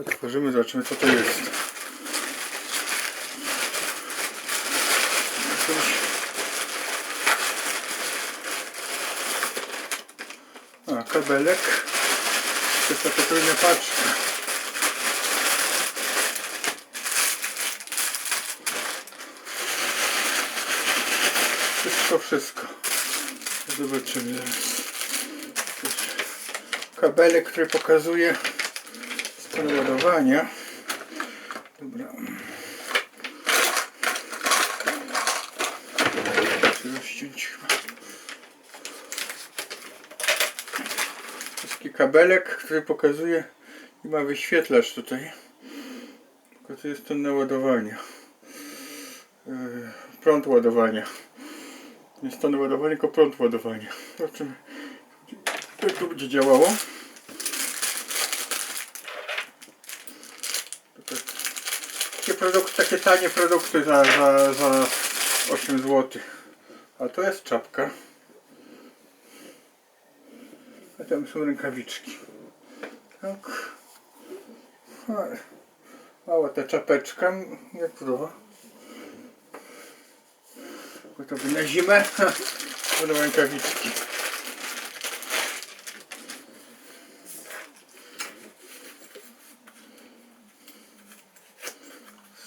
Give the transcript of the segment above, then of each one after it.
Otworzymy, zobaczymy co to jest. A, kabelek. To jest taka potrójna paczka. Wszystko, wszystko. Zobaczymy. Kabelek, który pokazuje ładowania. Dobra. Ściąć chyba. Taki kabelek, który pokazuje i ma wyświetlacz tutaj. Tylko to jest ten na ładowanie. Yy, prąd ładowania. Nie stan ładowania, tylko prąd ładowania. Zobaczymy, jak to będzie działało. To tak- Takie produkty, takie tanie produkty za, za, za 8 zł. A to jest czapka. A tam są rękawiczki. Tak. Ale Mała ta czapeczka, jak podoba. Gotowy na zimę. Będą rękawiczki.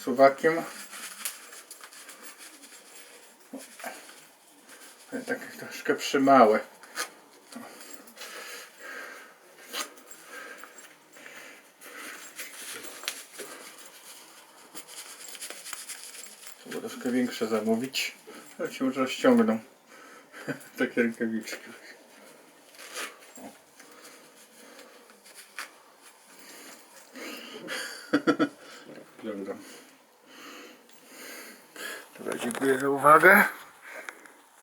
Suwakiem. Takie troszkę przymałe. Trzeba troszkę większe zamówić. Ale ci może ściągną. Takie rękawiczki. Dobra. Dobra, dziękuję za uwagę.